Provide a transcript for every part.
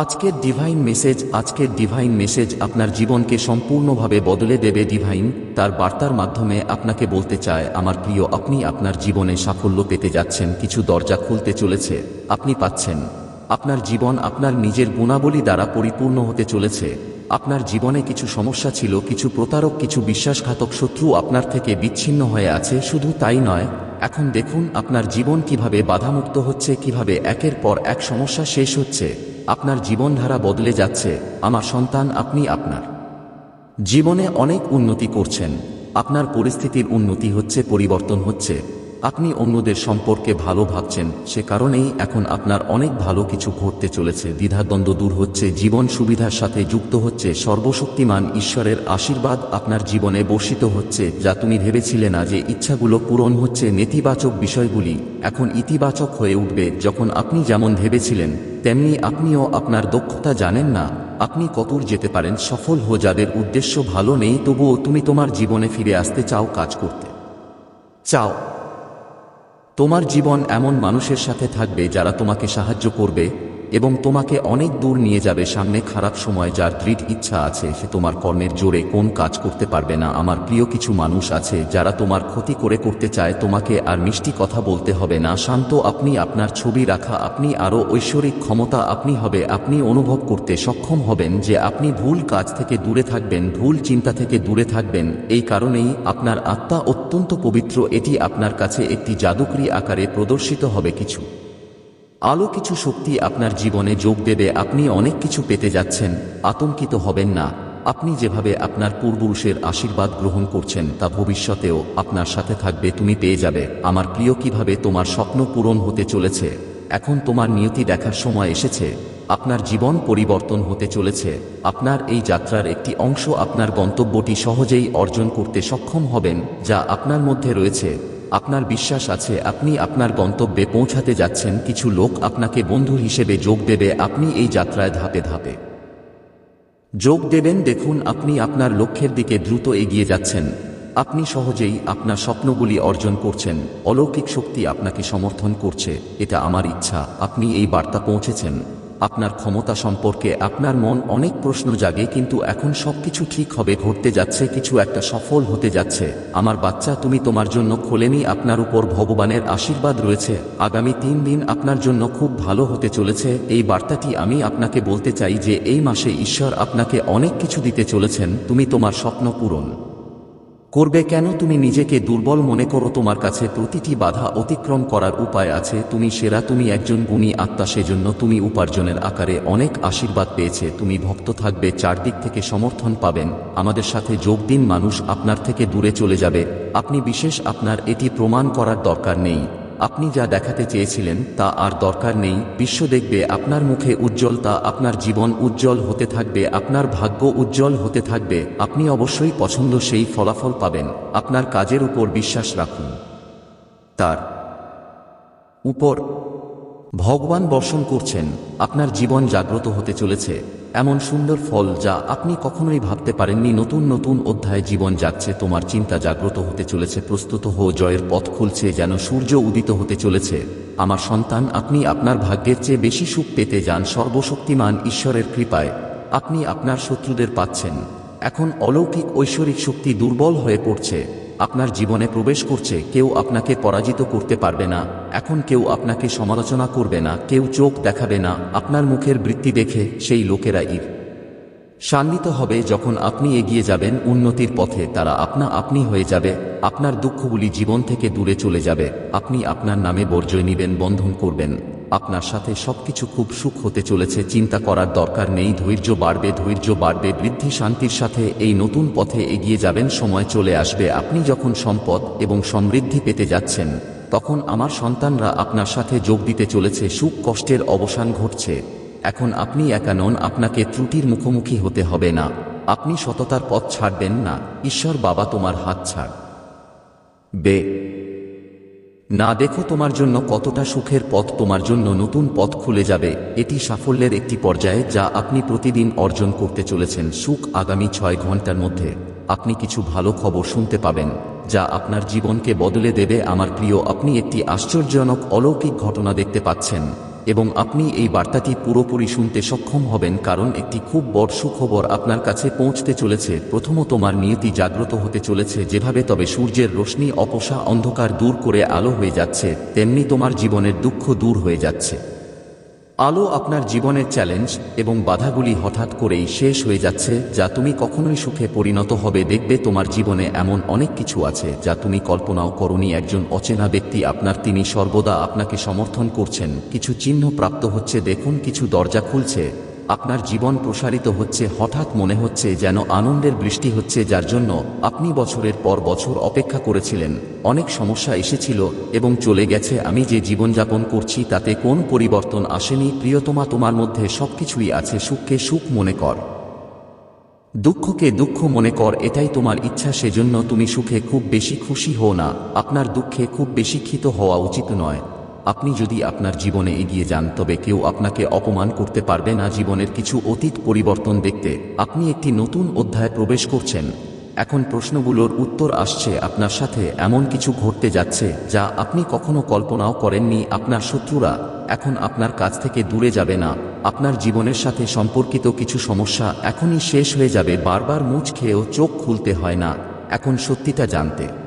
আজকের divine message আজকের divine message আপনার জীবনকে সম্পূর্ণভাবে বদলে দেবে ডিভাইন তার বার্তার মাধ্যমে আপনাকে বলতে চায়, আমার প্রিয়, আপনি আপনার জীবনে সাফল্য পেতে যাচ্ছেন, কিছু দরজা খুলতে চলেছে, আপনি পাচ্ছেন। আপনার জীবন আপনার নিজের গুণাবলী দ্বারা পরিপূর্ণ হতে চলেছে। আপনার জীবনে কিছু সমস্যা ছিল, কিছু প্রতারক, কিছু বিশ্বাসঘাতক শত্রু আপনার থেকে বিচ্ছিন্ন হয়ে আছে, শুধু তাই নয়, এখন দেখুন আপনার জীবন কীভাবে বাধামুক্ত হচ্ছে, কীভাবে একের পর এক সমস্যা শেষ হচ্ছে। আপনার জীবনধারা বদলে যাচ্ছে, আমার সন্তান আপনি আপনার। জীবনে অনেক উন্নতি করছেন, আপনার পরিস্থিতির উন্নতি হচ্ছে, পরিবর্তন হচ্ছে, আপনি অন্যদের সম্পর্কে ভালো ভাবছেন, সে কারণেই এখন আপনার অনেক ভালো কিছু ঘটতে চলেছে, দ্বিধাদ্বন্দ্ব দূর হচ্ছে, জীবন সুবিধার সাথে যুক্ত হচ্ছে, সর্বশক্তিমান ঈশ্বরের আশীর্বাদ আপনার জীবনে বর্ষিত হচ্ছে, যা তুমি ভেবেছিলে না যে ইচ্ছাগুলো পূরণ হচ্ছে, নেতিবাচক বিষয়গুলি এখন ইতিবাচক হয়ে উঠবে, যখন আপনি যেমন ভেবেছিলেন তেমনি আপনিও আপনার দক্ষতা জানেন না। আপনি কতর যেতে পারেন সফল হো যাদের উদ্দেশ্য ভালো নেই, তবুও তুমি তোমার জীবনে ফিরে আসতে চাও কাজ করতে। চাও। তোমার জীবন এমন মানুষের সাথে থাকবে যারা তোমাকে সাহায্য করবে এবং তোমাকে অনেক দূর নিয়ে যাবে সামনে খারাপ সময় যার দৃঢ় ইচ্ছা আছে, সে তোমার কর্মের জোরে কোন কাজ করতে পারবে না। আমার প্রিয় কিছু মানুষ আছে যারা তোমার ক্ষতি করে করতে চায়, তোমাকে আর মিষ্টি কথা বলতে হবে না। শান্ত আপনি আপনার ছবি রাখা, আপনি আরও ঐশ্বরিক ক্ষমতা আপনি হবে, আপনি অনুভব করতে সক্ষম হবেন যে আপনি ভুল কাজ থেকে দূরে থাকবেন, ভুল চিন্তা থেকে দূরে থাকবেন। এই কারণেই আপনার আত্মা অত্যন্ত পবিত্র, এটি আপনার কাছে একটি জাদুকরী আকারে প্রদর্শিত হবে কিছু। আলো কিছু শক্তি আপনার জীবনে যোগ দেবে, আপনি অনেক কিছু পেতে যাচ্ছেন, আতঙ্কিত হবেন না। আপনি যেভাবে আপনার পূর্বপুরুষের আশীর্বাদ গ্রহণ করছেন, তা ভবিষ্যতেও আপনার সাথে থাকবে, তুমি পেয়ে যাবে। আমার প্রিয়, কীভাবে তোমার স্বপ্ন পূরণ হতে চলেছে? এখন তোমার নিয়তি দেখার সময় এসেছে। আপনার জীবন পরিবর্তন হতে চলেছে। আপনার এই যাত্রার একটি অংশ আপনার গন্তব্যটি সহজেই অর্জন করতে সক্ষম হবেন, যা আপনার মধ্যে রয়েছে। আপনার বিশ্বাস আছে, আপনি আপনার গন্তব্যে পৌঁছাতে যাচ্ছেন, কিছু লোক আপনাকে বন্ধু হিসেবে যোগ দেবে, আপনি এই যাত্রায় ধাপে ধাপে। যোগ দেবেন, দেখুন আপনি আপনার লক্ষ্যের দিকে দ্রুত এগিয়ে যাচ্ছেন। আপনি সহজেই আপনার স্বপ্নগুলি অর্জন করছেন, অলৌকিক শক্তি আপনাকে সমর্থন করছে, এটা আমার ইচ্ছা, আপনি এই বার্তা পৌঁছেছেন। আপনার ক্ষমতা সম্পর্কে আপনার মন অনেক প্রশ্ন জাগে, কিন্তু এখন সবকিছু ঠিক হবে, ঘটতে যাচ্ছে, কিছু একটা সফল হতে যাচ্ছে। আমার বাচ্চা, তুমি তোমার জন্য খোলেনি, আপনার উপর ভগবানের আশীর্বাদ রয়েছে। আগামী তিন দিন আপনার জন্য খুব ভালো হতে চলেছে। এই বার্তাটি আমি আপনাকে বলতে চাই যে, এই মাসে ঈশ্বর আপনাকে অনেক কিছু দিতে চলেছেন, তুমি তোমার স্বপ্ন পূরণ করবে কেন তুমি নিজেকে দুর্বল মনে করো? তোমার কাছে প্রতিটি বাধা অতিক্রম করার উপায় আছে। তুমি সেরা, তুমি একজন গুণী আত্মা, সেজন্য তুমি উপার্জনের আকারে অনেক আশীর্বাদ পেয়েছে। তুমি ভক্ত থাকবে, চারদিক থেকে সমর্থন পাবেন। আমাদের সাথে যোগ দিন, মানুষ আপনার থেকে দূরে চলে যাবে। আপনি বিশেষ আপনার এটি প্রমাণ করার দরকার নেই। আপনি যা দেখাতে চেয়েছিলেন তা আর দরকার নেই, বিশ্ব দেখবে আপনার মুখে উজ্জ্বলতা আপনার জীবন উজ্জ্বল হতে থাকবে, আপনার ভাগ্য উজ্জ্বল হতে থাকবে, আপনি অবশ্যই পছন্দ সেই ফলাফল পাবেন, আপনার কাজের উপর বিশ্বাস রাখুন। তার উপর, ভগবান বর্ষণ করছেন, আপনার জীবন জাগ্রত হতে চলেছে। এমন সুন্দর ফল যা আপনি কখনোই ভাবতে পারেননি, নতুন নতুন অধ্যায়ে জীবন যাচ্ছে, তোমার চিন্তা জাগ্রত হতে চলেছে, প্রস্তুত হো জয়ের পথ খুলছে, যেন সূর্য উদিত হতে চলেছে। আমার সন্তান, আপনি আপনার ভাগ্যের চেয়ে বেশি সুখ পেতে যান, সর্বশক্তিমান ঈশ্বরের কৃপায়। আপনি আপনার শত্রুদের পাচ্ছেন। এখন অলৌকিক ঐশ্বরিক শক্তি দুর্বল হয়ে পড়ছে। আপনার জীবনে প্রবেশ করছে, কেউ আপনাকে পরাজিত করতে পারবে না। এখন কেউ আপনাকে সমালোচনা করবে না, কেউ চোখ দেখাবে না। আপনার মুখের বৃত্তি দেখে সেই লোকেরা ইর। শান্বিত হবে যখন আপনি এগিয়ে যাবেন উন্নতির পথে, তারা আপনা আপনি হয়ে যাবে। আপনার দুঃখগুলি জীবন থেকে দূরে চলে যাবে। আপনি আপনার নামে বর্জয় নিবেন, বন্ধন করবেন। আপনার সাথে সবকিছু খুব সুখ হতে চলেছে, চিন্তা করার দরকার নেই, ধৈর্য বাড়বে ধৈর্য বাড়বে, বৃদ্ধি শান্তির সাথে এই নতুন পথে এগিয়ে যাবেন, সময় চলে আসবে, আপনি যখন সম্পদ এবং সমৃদ্ধি পেতে যাচ্ছেন, তখন আমার সন্তানরা আপনার সাথে যোগ দিতে চলেছে, সুখ কষ্টের অবসান ঘটছে, এখন আপনি একা নন, আপনাকে ত্রুটির মুখোমুখি হতে হবে না, আপনি সততার পথ ছাড়বেন না, ঈশ্বর বাবা তোমার হাত ছাড়। বে না দেখো তোমার জন্য কতটা সুখের পথ তোমার জন্য নতুন পথ খুলে যাবে। এটি সাফল্যের একটি পর্যায়ে যা আপনি প্রতিদিন অর্জন করতে চলেছেন সুখ আগামী ছয় ঘণ্টার মধ্যে। আপনি কিছু ভালো খবর শুনতে পাবেন, যা আপনার জীবনকে বদলে দেবে। আমার প্রিয়, আপনি একটি আশ্চর্যজনক অলৌকিক ঘটনা দেখতে পাচ্ছেন। এবং আপনি এই বার্তাটি পুরোপুরি শুনতে সক্ষম হবেন কারণ একটি খুব বড় সুখবর আপনার কাছে পৌঁছতে চলেছে। প্রথম তোমার নিয়তি জাগ্রত হতে চলেছে যেভাবে তবে সূর্যের রশ্মি অপসা অন্ধকার দূর করে আলো হয়ে যাচ্ছে, তেমনি তোমার জীবনের দুঃখ দূর হয়ে যাচ্ছে। আলো আপনার জীবনের চ্যালেঞ্জ এবং বাধাগুলি হঠাৎ করেই শেষ হয়ে যাচ্ছে, যা তুমি কখনোই সুখে পরিণত হবে। দেখবে তোমার জীবনে এমন অনেক কিছু আছে, যা তুমি কল্পনাও করনি একজন অচেনা ব্যক্তি আপনার, তিনি সর্বদা আপনাকে সমর্থন করছেন। কিছু চিহ্ন প্রাপ্ত হচ্ছে, দেখুন, কিছু দরজা খুলছে। আপনার জীবন প্রসারিত হচ্ছে, হঠাৎ মনে হচ্ছে যেন আনন্দের বৃষ্টি হচ্ছে, যার জন্য আপনি বছরের পর বছর অপেক্ষা করেছিলেন। অনেক সমস্যা এসেছিল এবং চলে গেছে। আমি যে জীবনযাপন করছি, তাতে কোন পরিবর্তন আসেনি? প্রিয়তমা, তোমার মধ্যে সবকিছুই আছে, সুখকে সুখ মনে কর। দুঃখকে দুঃখ মনে কর, এটাই তোমার ইচ্ছা, সেজন্য তুমি সুখে খুব বেশি খুশি হও না। আপনার দুঃখে খুব বেশি ক্ষিত হওয়া উচিত নয়। আপনি যদি আপনার জীবনে এগিয়ে যান, তবে কেউ আপনাকে অপমান করতে পারবে না। জীবনের কিছু অতীত পরিবর্তন দেখতে আপনি একটি নতুন অধ্যায়ে প্রবেশ করছেন। এখন প্রশ্নগুলোর উত্তর আসছে আপনার সাথে এমন কিছু ঘটতে যাচ্ছে, যা আপনি কখনো কল্পনাও করেননি। আপনার শত্রুরা এখন আপনার কাছ থেকে দূরে যাবে না। আপনার জীবনের সাথে সম্পর্কিত কিছু সমস্যা এখনই শেষ হয়ে যাবে। বারবার মুচ খেয়েও চোখ খুলতে হয় না। এখন সত্যিটা জানতে।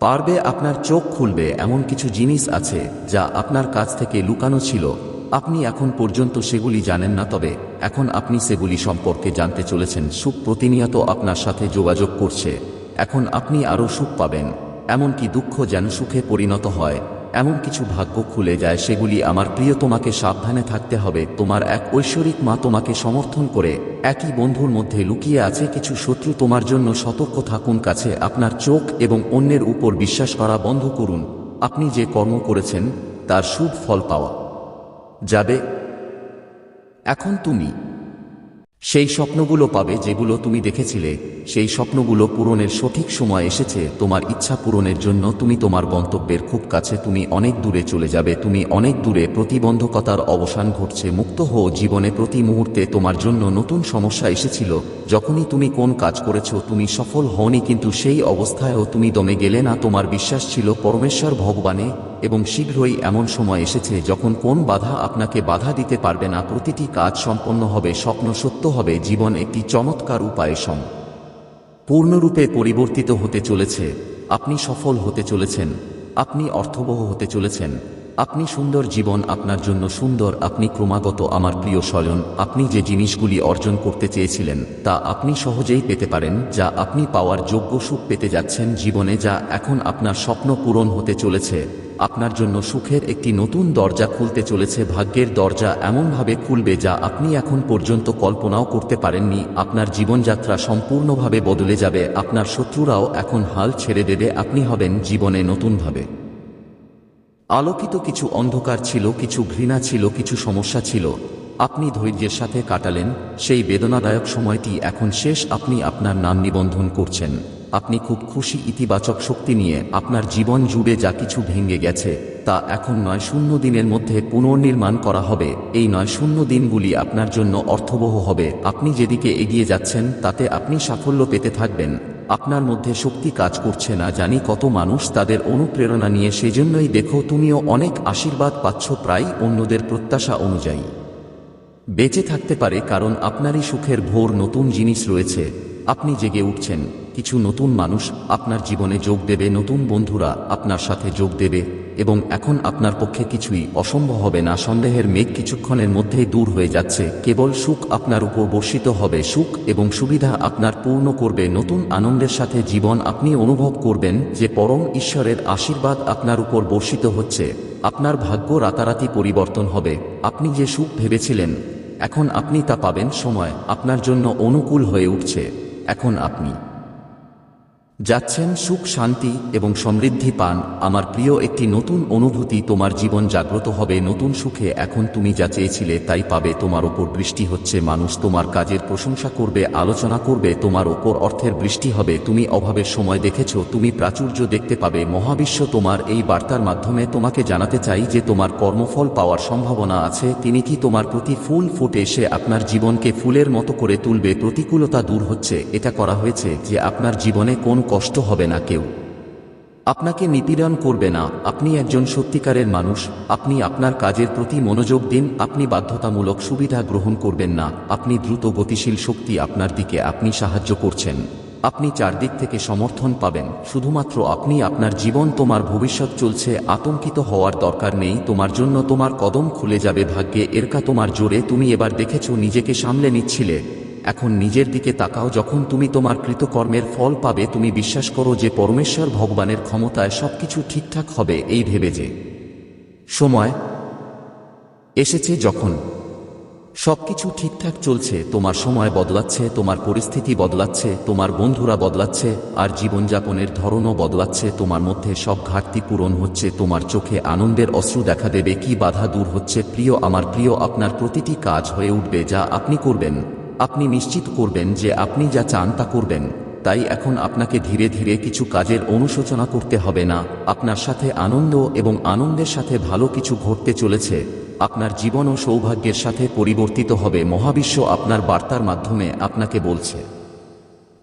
পারবে আপনার চোখ খুলবে এমন কিছু জিনিস আছে যা আপনার কাছ থেকে লুকানো ছিল। আপনি এখন পর্যন্ত সেগুলি জানেন না, তবে এখন আপনি সেগুলি সম্পর্কে জানতে চলেছেন। সুখ প্রতিনিয়ত আপনার সাথে যোগাযোগ করছে। এখন আপনি আরও সুখ পাবেন। এমনকি দুঃখ যেন সুখে পরিণত হয়। এমন কিছু ভাগ্য খুলে যায় সেগুলি আমার প্রিয় তোমাকে সাবধানে থাকতে হবে। তোমার এক ঐশ্বরিক মা তোমাকে সমর্থন করে। একই বন্ধুর মধ্যে লুকিয়ে আছে কিছু শত্রু তোমার জন্য সতর্ক থাকুন কাছে। আপনার চোখ এবং অন্যের উপর বিশ্বাস করা বন্ধ করুন। আপনি যে কর্ম করেছেন, তার শুভ ফল পাওয়া যাবে। এখন তুমি সেই স্বপ্নগুলো পাবে যেগুলো তুমি দেখেছিলে। সেই স্বপ্নগুলো পূরণের সঠিক সময় এসেছে। তোমার ইচ্ছা পূরণের জন্য তুমি তোমার গন্তব্যের খুব কাছে তুমি অনেক দূরে চলে যাবে। তুমি অনেক দূরে প্রতিবন্ধকতার অবসান ঘটছে। মুক্ত হও জীবনে প্রতি মুহূর্তে তোমার জন্য নতুন সমস্যা এসেছিল। যখনই তুমি কোন কাজ করেছ, তুমি সফল হওনি, কিন্তু সেই অবস্থায়ও তুমি দমে গেলে না। তোমার বিশ্বাস ছিল, পরমেশ্বর ভগবানে এবং শীঘ্রই এমন সময় এসেছে যখন কোন বাধা আপনাকে বাধা দিতে পারবে না, প্রতিটি কাজ সম্পন্ন হবে, স্বপ্ন সত্য হবে, জীবন একটি চমৎকার উপায়ে সম। পূর্ণরূপে পরিবর্তিত হতে চলেছে। আপনি সফল হতে চলেছেন। আপনি অর্থবহ হতে চলেছেন। আপনি সুন্দর জীবন আপনার জন্য সুন্দর। আপনি ক্রমাগত আমার প্রিয় স্বয়ন, আপনি যে জিনিসগুলি অর্জন করতে চেয়েছিলেন, তা আপনি সহজেই পেতে পারেন, যা আপনি পাওয়ার যোগ্য সুখ পেতে যাচ্ছেন জীবনে, যা এখন আপনার স্বপ্ন পূরণ হতে চলেছে। আপনার জন্য সুখের একটি নতুন দরজা খুলতে চলেছে। ভাগ্যের দরজা এমনভাবে খুলবে যা আপনি এখন পর্যন্ত কল্পনাও করতে পারেননি। আপনার জীবনযাত্রা সম্পূর্ণভাবে বদলে যাবে। আপনার শত্রুরাও এখন হাল ছেড়ে দেবে। আপনি হবেন জীবনে নতুনভাবে। আলোকিত কিছু অন্ধকার ছিল, কিছু ঘৃণা ছিল, কিছু সমস্যা ছিল। আপনি ধৈর্যের সাথে কাটালেন। সেই বেদনাদায়ক সময়টি এখন শেষ। আপনি আপনার নাম নিবন্ধন করছেন। আপনি খুব খুশি ইতিবাচক শক্তি নিয়ে আপনার জীবন জুড়ে যা কিছু ভেঙে গেছে, তা এখন নয় শূন্য দিনের মধ্যে পুনর্নির্মাণ করা হবে। এই নয় শূন্য দিনগুলি আপনার জন্য অর্থবহ হবে। আপনি যেদিকে এগিয়ে যাচ্ছেন, তাতে আপনি সাফল্য পেতে থাকবেন। আপনার মধ্যে শক্তি কাজ করছে না জানি কত মানুষ তাদের অনুপ্রেরণা নিয়ে সেজন্যই দেখো তুমিও অনেক আশীর্বাদ পাচ্ছ প্রায় অন্যদের প্রত্যাশা অনুযায়ী। বেঁচে থাকতে পারে কারণ আপনারই সুখের ভোর নতুন জিনিস রয়েছে। আপনি জেগে উঠছেন। কিছু নতুন মানুষ আপনার জীবনে যোগ দেবে, নতুন বন্ধুরা আপনার সাথে যোগ দেবে এবং এখন আপনার পক্ষে কিছুই অসম্ভব হবে না। সন্দেহের মেঘ কিছুক্ষণের মধ্যেই দূর হয়ে যাচ্ছে। কেবল সুখ আপনার উপর বর্ষিত হবে। সুখ এবং সুবিধা আপনার পূর্ণ করবে। নতুন আনন্দের সাথে জীবন আপনি অনুভব করবেন যে পরম ঈশ্বরের আশীর্বাদ আপনার উপর বর্ষিত হচ্ছে। আপনার ভাগ্য রাতারাতি পরিবর্তন হবে। আপনি যে সুখ ভেবেছিলেন, এখন আপনি তা পাবেন। সময় আপনার জন্য অনুকূল হয়ে উঠছে। এখন আপনি যাচ্ছেন সুখ, শান্তি এবং সমৃদ্ধি পান। আমার প্রিয়, একটি নতুন অনুভূতি তোমার জীবন জাগ্রত হবে। নতুন সুখে এখন তুমি যা চেয়েছিলে তাই পাবে। তোমার ওপর বৃষ্টি হচ্ছে, মানুষ তোমার কাজের প্রশংসা করবে, আলোচনা করবে, তোমার ওপর অর্থের বৃষ্টি হবে। তুমি অভাবের সময় দেখেছ, তুমি প্রাচুর্য দেখতে পাবে। মহাবিশ্ব তোমার এই বার্তার মাধ্যমে তোমাকে জানাতে চাই যে তোমার কর্মফল পাওয়ার সম্ভাবনা আছে। তিনি কি তোমার প্রতি ফুল ফুটে এসে আপনার জীবনকে ফুলের মতো করে তুলবে, প্রতিকূলতা দূর হচ্ছে। এটা করা হয়েছে যে আপনার জীবনে কোন কষ্ট হবে না কেউ। আপনাকে নিপীড়ন করবে না। আপনি একজন সত্যিকারের মানুষ। আপনি আপনার কাজের প্রতি মনোযোগ দিন। আপনি বাধ্যতামূলক সুবিধা গ্রহণ করবেন না। আপনি দ্রুত গতিশীল শক্তি আপনার দিকে আপনি সাহায্য করছেন। আপনি চারদিক থেকে সমর্থন পাবেন। শুধুমাত্র আপনি আপনার জীবন, তোমার ভবিষ্যৎ চলছে। আতঙ্কিত হওয়ার দরকার নেই। তোমার জন্য তোমার কদম খুলে যাবে ভাগ্যে। এরকা তোমার জোরে। তুমি এবার দেখেছ, নিজেকে সামলে নিচ্ছিলে। এখন নিজের দিকে তাকাও, যখন তুমি তোমার কৃতকর্মের ফল পাবে, তুমি বিশ্বাস করো যে পরমেশ্বর ভগবানের ক্ষমতায় সবকিছু ঠিকঠাক হবে, এই ভেবে যে। সময় এসেছে যখন সবকিছু ঠিকঠাক চলছে, তোমার সময় বদলাচ্ছে, তোমার পরিস্থিতি বদলাচ্ছে, তোমার বন্ধুরা বদলাচ্ছে, আর জীবনযাপনের ধরনও বদলাচ্ছে, তোমার মধ্যে সব ঘাটতি পূরণ হচ্ছে, তোমার চোখে আনন্দের অশ্রু দেখা দেবে, কি বাধা দূর হচ্ছে, প্রিয়, আমার প্রিয়, আপনার প্রতিটি কাজ হয়ে উঠবে, যা আপনি করবেন। আপনি নিশ্চিত করবেন যে আপনি যা চান তা করবেন, তাই এখন আপনাকে ধীরে ধীরে কিছু কাজের অনুশোচনা করতে হবে না। আপনার সাথে আনন্দ এবং আনন্দের সাথে ভালো কিছু ঘটতে চলেছে। আপনার জীবন ও সৌভাগ্যের সাথে পরিবর্তিত হবে, মহাবিশ্ব আপনার বার্তার মাধ্যমে আপনাকে বলছে।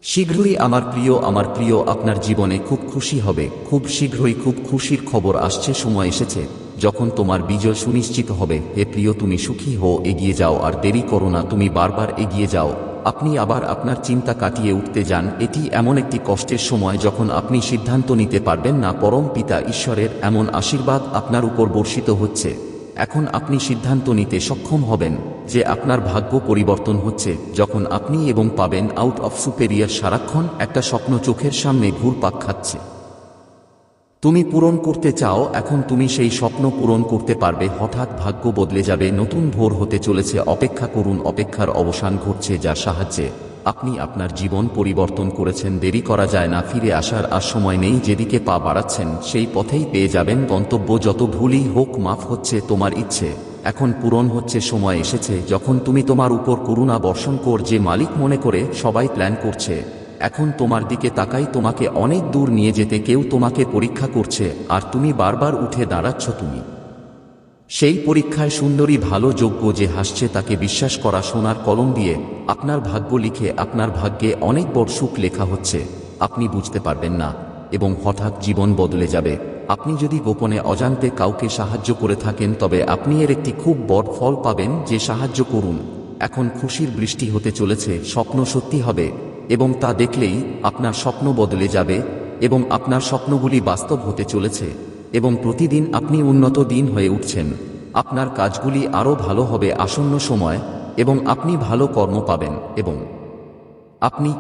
শীঘ্রই আমার প্রিয় আমার প্রিয়, আপনার জীবনে খুব খুশি হবে। খুব শীঘ্রই খুব খুশির খবর আসছে, সময় এসেছে। যখন তোমার বিজয় সুনিশ্চিত হবে, হে প্রিয়, তুমি সুখী হও, এগিয়ে যাও, আর দেরি করো না, তুমি বারবার এগিয়ে যাও। আপনি আবার আপনার চিন্তা কাটিয়ে উঠতে যান, এটি এমন একটি কষ্টের সময় যখন আপনি সিদ্ধান্ত নিতে পারবেন না, পরম পিতা ঈশ্বরের এমন আশীর্বাদ আপনার উপর বর্ষিত হচ্ছে। এখন আপনি সিদ্ধান্ত নিতে সক্ষম হবেন যে আপনার ভাগ্য পরিবর্তন হচ্ছে। যখন আপনি এবং পাবেন আউট অফ সুপেরিয়ার সারাক্ষণ, একটা স্বপ্ন চোখের সামনে ঘুরপাক খাচ্ছে। তুমি পূরণ করতে চাও, এখন তুমি সেই স্বপ্ন পূরণ করতে পারবে, হঠাৎ ভাগ্য বদলে যাবে, নতুন ভোর হতে চলেছে, অপেক্ষা করুন, অপেক্ষার অবসান ঘটছে যার সাহায্যে। আপনি আপনার জীবন পরিবর্তন করেছেন, দেরি করা যায় না, ফিরে আসার আর সময় নেই, যেদিকে পা বাড়াচ্ছেন, সেই পথেই পেয়ে যাবেন গন্তব্য, যত ভুলই হোক, মাফ হচ্ছে তোমার ইচ্ছে। এখন পূরণ হচ্ছে, সময় এসেছে, যখন তুমি তোমার উপর করুণা বর্ষণ কর, যে মালিক মনে করে, সবাই প্ল্যান করছে। এখন তোমার দিকে তাকাই, তোমাকে অনেক দূর নিয়ে যেতে কেউ তোমাকে পরীক্ষা করছে, আর তুমি বারবার উঠে দাঁড়াচ্ছ তুমি। সেই পরীক্ষায় সুন্দরী ভালো যোগ্য যে হাসছে তাকে বিশ্বাস করা সোনার কলম দিয়ে আপনার ভাগ্য লিখে আপনার ভাগ্যে অনেক বড় সুখ লেখা হচ্ছে, আপনি বুঝতে পারবেন না, এবং হঠাৎ জীবন বদলে যাবে। আপনি যদি গোপনে অজান্তে কাউকে সাহায্য করে থাকেন, তবে আপনি এর একটি খুব বড় ফল পাবেন যে সাহায্য করুন। এখন খুশির বৃষ্টি হতে চলেছে, স্বপ্ন সত্যি হবে। এবং তা দেখলেই আপনার স্বপ্ন বদলে যাবে এবং আপনার স্বপ্নগুলি বাস্তব হতে চলেছে এবং প্রতিদিন আপনি উন্নত দিন হয়ে উঠছেন। আপনার কাজগুলি আরও ভালো হবে আসন্ন সময় এবং আপনি ভালো কর্ম পাবেন এবং আপনি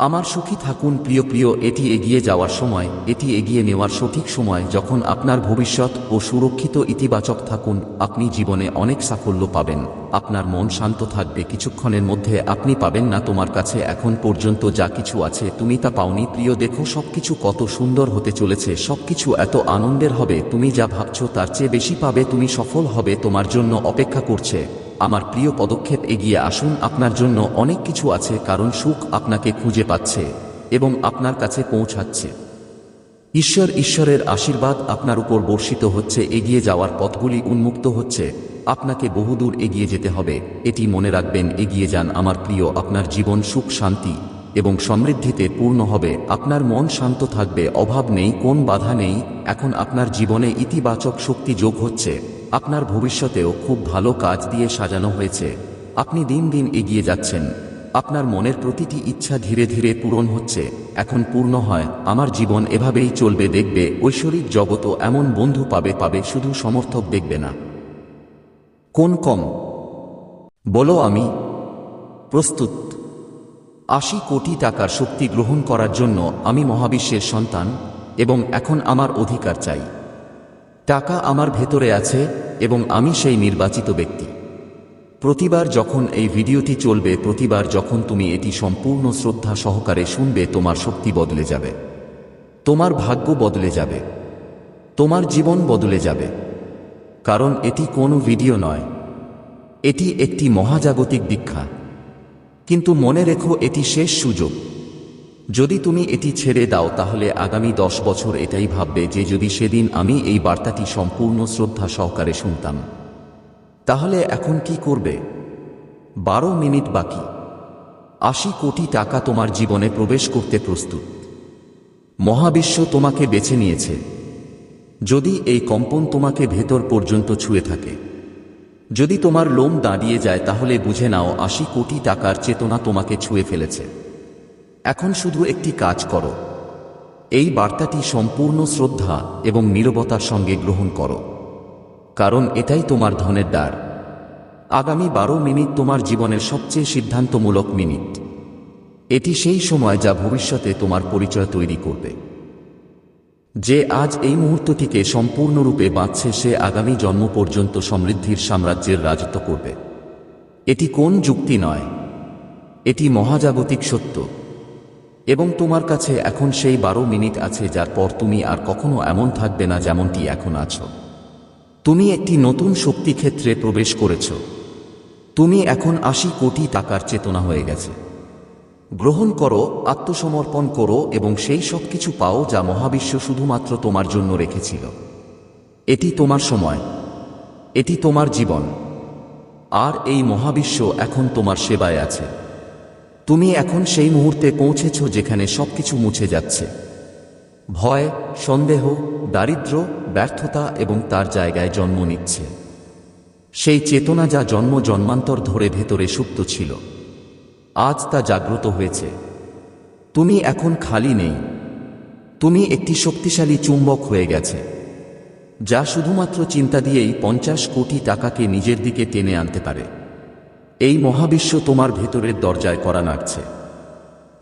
আমার সুখী থাকুন প্রিয় প্রিয়, এটি এগিয়ে যাওয়ার সময়, এটি এগিয়ে নেওয়ার সঠিক সময়, যখন আপনার ভবিষ্যৎ ও সুরক্ষিত ইতিবাচক থাকুন, আপনি জীবনে অনেক সাফল্য পাবেন। আপনার মন শান্ত থাকবে, কিছুক্ষণের মধ্যে আপনি পাবেন না তোমার কাছে এখন পর্যন্ত যা কিছু আছে, তুমি তা পাওনি। প্রিয়, দেখো সবকিছু কত সুন্দর হতে চলেছে, সবকিছু এত আনন্দের হবে, তুমি যা ভাবছ তার চেয়ে বেশি পাবে, তুমি সফল হবে, তোমার জন্য অপেক্ষা করছে। আমার প্রিয় পদক্ষেপ এগিয়ে আসুন, আপনার জন্য অনেক কিছু আছে, কারণ সুখ আপনাকে খুঁজে পাচ্ছে এবং আপনার কাছে পৌঁছাচ্ছে। ঈশ্বর ঈশ্বরের আশীর্বাদ আপনার উপর বর্ষিত হচ্ছে, এগিয়ে যাওয়ার পথগুলি উন্মুক্ত হচ্ছে, আপনাকে বহুদূর এগিয়ে যেতে হবে, এটি মনে রাখবেন, এগিয়ে যান, আমার প্রিয়, আপনার জীবন সুখ, শান্তি এবং সমৃদ্ধিতে পূর্ণ হবে, আপনার মন শান্ত থাকবে, অভাব নেই, কোন বাধা নেই, এখন আপনার জীবনে ইতিবাচক শক্তি যোগ হচ্ছে। আপনার ভবিষ্যতেও খুব ভালো কাজ দিয়ে সাজানো হয়েছে। আপনি দিন দিন এগিয়ে যাচ্ছেন। আপনার মনের প্রতিটি ইচ্ছা ধীরে ধীরে পূরণ হচ্ছে। এখন পূর্ণ হয়, আমার জীবন এভাবেই চলবে দেখবে, ঐশ্বরিক জগতও এমন বন্ধু পাবে পাবে শুধু সমর্থক দেখবে না। কোন কম? বলো আমি। প্রস্তুত। আশি কোটি টাকার শক্তি গ্রহণ করার জন্য আমি মহাবিশ্বের সন্তান এবং এখন আমার অধিকার চাই। টাকা আমার ভেতরে আছে এবং আমি সেই নির্বাচিত ব্যক্তি। প্রতিবার যখন এই ভিডিওটি চলবে, প্রতিবার যখন তুমি এটি সম্পূর্ণ শ্রদ্ধা সহকারে শুনবে, তোমার শক্তি বদলে যাবে। তোমার ভাগ্য বদলে যাবে। তোমার জীবন বদলে যাবে। কারণ এটি কোনো ভিডিও নয়। এটি একটি মহাজাগতিক দীক্ষা। কিন্তু মনে রেখো, এটি শেষ সুযোগ। যদি তুমি এটি ছেড়ে দাও, তাহলে আগামী দশ বছর এটাই ভাববে যে যদি সেদিন আমি এই বার্তাটি সম্পূর্ণ শ্রদ্ধা সহকারে শুনতাম। তাহলে এখন কি করবে? বারো মিনিট বাকি। আশি কোটি টাকা তোমার জীবনে প্রবেশ করতে প্রস্তুত। মহাবিশ্ব তোমাকে বেছে নিয়েছে। যদি এই কম্পন তোমাকে ভেতর পর্যন্ত ছুঁয়ে থাকে। যদি তোমার লোম দাঁড়িয়ে যায়, তাহলে বুঝে নাও আশি কোটি টাকার চেতনা তোমাকে ছুঁয়ে ফেলেছে। এখন শুধু একটি কাজ করো। এই বার্তাটি সম্পূর্ণ শ্রদ্ধা এবং নীরবতার সঙ্গে গ্রহণ করো। কারণ এটাই তোমার ধনের দ্বার। আগামী বারো মিনিট তোমার জীবনের সবচেয়ে সিদ্ধান্তমূলক মিনিট। এটি সেই সময় যা ভবিষ্যতে তোমার পরিচয় তৈরি করবে। যে আজ এই মুহূর্তটিকে সম্পূর্ণরূপে বাঁচছে সে আগামী জন্ম পর্যন্ত সমৃদ্ধির সাম্রাজ্যের রাজত্ব করবে। এটি কোন যুক্তি নয়। এটি মহাজাগতিক সত্য। এবং তোমার কাছে এখন সেই বারো মিনিট আছে যার পর তুমি আর কখনো এমন থাকবে না যেমনটি এখন আছো। তুমি একটি নতুন শক্তিক্ষেত্রে প্রবেশ করেছ। তুমি এখন আশি কোটি টাকার চেতনা হয়ে গেছে। গ্রহণ করো, আত্মসমর্পণ করো এবং সেই সব কিছু পাও যা মহাবিশ্ব শুধুমাত্র তোমার জন্য রেখেছিল। এটি তোমার সময়। এটি তোমার জীবন। আর এই মহাবিশ্ব এখন তোমার সেবায় আছে। তুমি এখন সেই মুহূর্তে পৌঁছেছ যেখানে সবকিছু মুছে যাচ্ছে। ভয়, সন্দেহ, দারিদ্র, ব্যর্থতা এবং তার জায়গায় জন্ম নিচ্ছে। সেই চেতনা যা জন্ম জন্মান্তর ধরে ভেতরে সুপ্ত ছিল। আজ তা জাগ্রত হয়েছে। তুমি এখন খালি নেই। তুমি একটি শক্তিশালী চুম্বক হয়ে গেছে, যা শুধুমাত্র চিন্তা দিয়েই পঞ্চাশ কোটি টাকাকে নিজের দিকে টেনে আনতে পারে। এই মহাবিশ্ব তোমার ভেতরের দরজায় করা নাড়ছে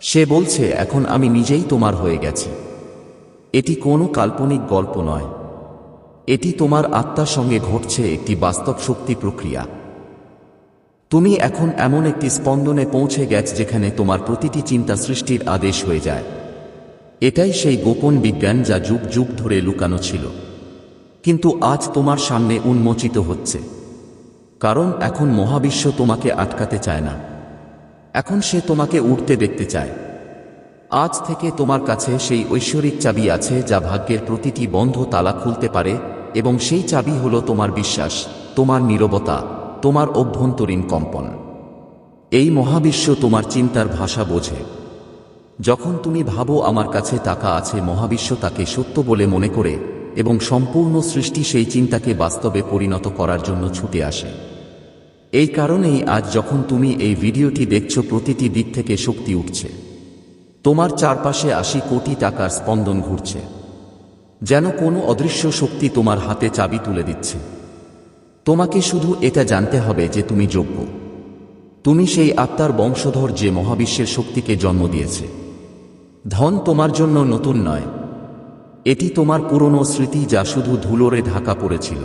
সে বলছে, এখন আমি নিজেই তোমার হয়ে গেছি। এটি কোনো কাল্পনিক গল্প নয়। এটি তোমার আত্মার সঙ্গে ঘটছে একটি বাস্তব শক্তি প্রক্রিয়া। তুমি এখন এমন একটি স্পন্দনে পৌঁছে গেছ যেখানে তোমার প্রতিটি চিন্তা সৃষ্টির আদেশ হয়ে যায়। এটাই সেই গোপন বিজ্ঞান যা যুগ যুগ ধরে লুকানো ছিল। কিন্তু আজ তোমার সামনে উন্মোচিত হচ্ছে। কারণ এখন মহাবিশ্ব তোমাকে আটকাতে চায় না। এখন সে তোমাকে উঠতে দেখতে চায়। আজ থেকে তোমার কাছে সেই ঐশ্বরিক চাবি আছে যা ভাগ্যের প্রতিটি বন্ধ তালা খুলতে পারে এবং সেই চাবি হলো তোমার বিশ্বাস, তোমার নীরবতা, তোমার অভ্যন্তরীণ কম্পন। এই মহাবিশ্ব তোমার চিন্তার ভাষা বোঝে। যখন তুমি ভাবো আমার কাছে টাকা আছে, মহাবিশ্ব তাকে সত্য বলে মনে করে এবং সম্পূর্ণ সৃষ্টি সেই চিন্তাকে বাস্তবে পরিণত করার জন্য ছুটে আসে। এই কারণেই আজ যখন তুমি এই ভিডিওটি দেখছ, প্রতিটি দিক থেকে শক্তি উঠছে। তোমার চারপাশে আশি কোটি টাকার স্পন্দন ঘুরছে, যেন কোনো অদৃশ্য শক্তি তোমার হাতে চাবি তুলে দিচ্ছে। তোমাকে শুধু এটা জানতে হবে যে তুমি যোগ্য। তুমি সেই আত্মার বংশধর যে মহাবিশ্বের শক্তিকে জন্ম দিয়েছে। ধন তোমার জন্য নতুন নয়। এটি তোমার পুরনো স্মৃতি যা শুধু ধুলোরে ঢাকা পড়েছিল।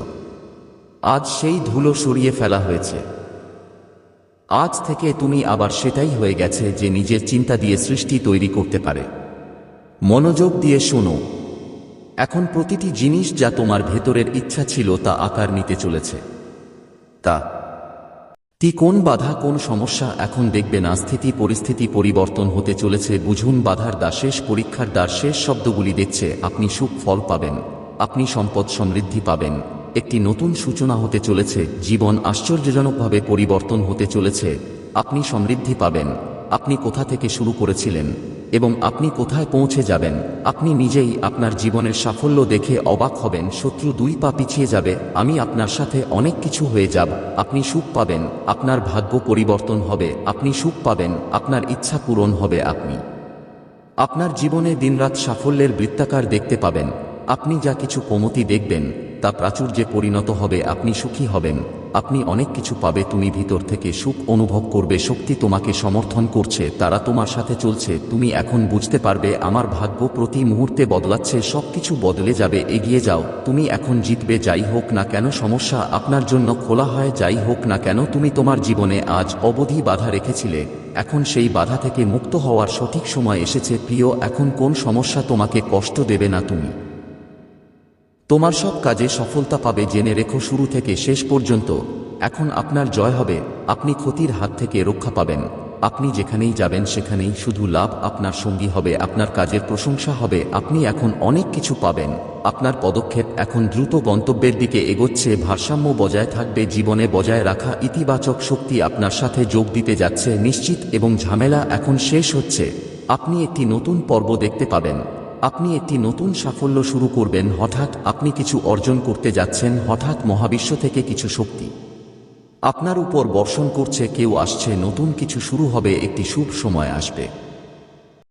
আজ সেই ধুলো সরিয়ে ফেলা হয়েছে। আজ থেকে তুমি আবার সেটাই হয়ে গেছে যে নিজের চিন্তা দিয়ে সৃষ্টি তৈরি করতে পারে। মনোযোগ দিয়ে শোনো। এখন প্রতিটি জিনিস যা তোমার ভেতরের ইচ্ছা ছিল তা আকার নিতে চলেছে। তা। তি কোন বাধা, কোন সমস্যা এখন দেখবে না, স্থিতি পরিস্থিতি পরিবর্তন হতে চলেছে, বুঝুন বাধার দা শেষ, পরীক্ষার দ্বার শেষ শব্দগুলি দেখছে, আপনি সুখ ফল পাবেন, আপনি সম্পদ সমৃদ্ধি পাবেন। একটি নতুন সূচনা হতে চলেছে, জীবন আশ্চর্যজনকভাবে পরিবর্তন হতে চলেছে। আপনি সমৃদ্ধি পাবেন। আপনি কোথা থেকে শুরু করেছিলেন? এবং আপনি কোথায় পৌঁছে যাবেন? আপনি নিজেই আপনার জীবনের সাফল্য দেখে অবাক হবেন, শত্রু দুই পা পিছিয়ে যাবে, আমি আপনার সাথে অনেক কিছু হয়ে যাব, আপনি সুখ পাবেন, আপনার ভাগ্য পরিবর্তন হবে, আপনি সুখ পাবেন, আপনার ইচ্ছা পূরণ হবে আপনি। আপনার জীবনে দিনরাত সাফল্যের বৃত্তাকার দেখতে পাবেন। আপনি যা কিছু কমতি দেখবেন তা প্রাচুর্যে পরিণত হবে, আপনি সুখী হবেন। আপনি অনেক কিছু পাবে, তুমি ভিতর থেকে সুখ অনুভব করবে, শক্তি তোমাকে সমর্থন করছে, তারা তোমার সাথে চলছে, তুমি এখন বুঝতে পারবে, আমার ভাগ্য প্রতি মুহূর্তে বদলাচ্ছে, সবকিছু বদলে যাবে, এগিয়ে যাও, তুমি এখন জিতবে, যাই হোক না কেন, সমস্যা আপনার জন্য খোলা হয়, যাই হোক না কেন, তুমি তোমার জীবনে আজ অবধি বাধা রেখেছিলে, এখন সেই বাধা থেকে মুক্ত হওয়ার সঠিক সময় এসেছে, প্রিয়, এখন কোন সমস্যা তোমাকে কষ্ট দেবে না তুমি। তোমার সব কাজে সফলতা পাবে জেনে রেখো শুরু থেকে শেষ পর্যন্ত। এখন আপনার জয় হবে, আপনি ক্ষতির হাত থেকে রক্ষা পাবেন। আপনি যেখানেই যাবেন সেখানেই শুধু লাভ আপনার সঙ্গী হবে, আপনার কাজের প্রশংসা হবে, আপনি এখন অনেক কিছু পাবেন। আপনার পদক্ষেপ এখন দ্রুত গন্তব্যের দিকে এগোচ্ছে, ভারসাম্য বজায় থাকবে, জীবনে বজায় রাখা ইতিবাচক শক্তি আপনার সাথে যোগ দিতে যাচ্ছে, নিশ্চিত এবং ঝামেলা এখন শেষ হচ্ছে। আপনি একটি নতুন পর্ব দেখতে পাবেন। আপনি একটি নতুন সাফল্য শুরু করবেন, হঠাৎ আপনি কিছু অর্জন করতে যাচ্ছেন, হঠাৎ মহাবিশ্ব থেকে কিছু শক্তি আপনার উপর বর্ষণ করছে, কেউ আসছে, নতুন কিছু শুরু হবে, একটি শুভ সময় আসবে।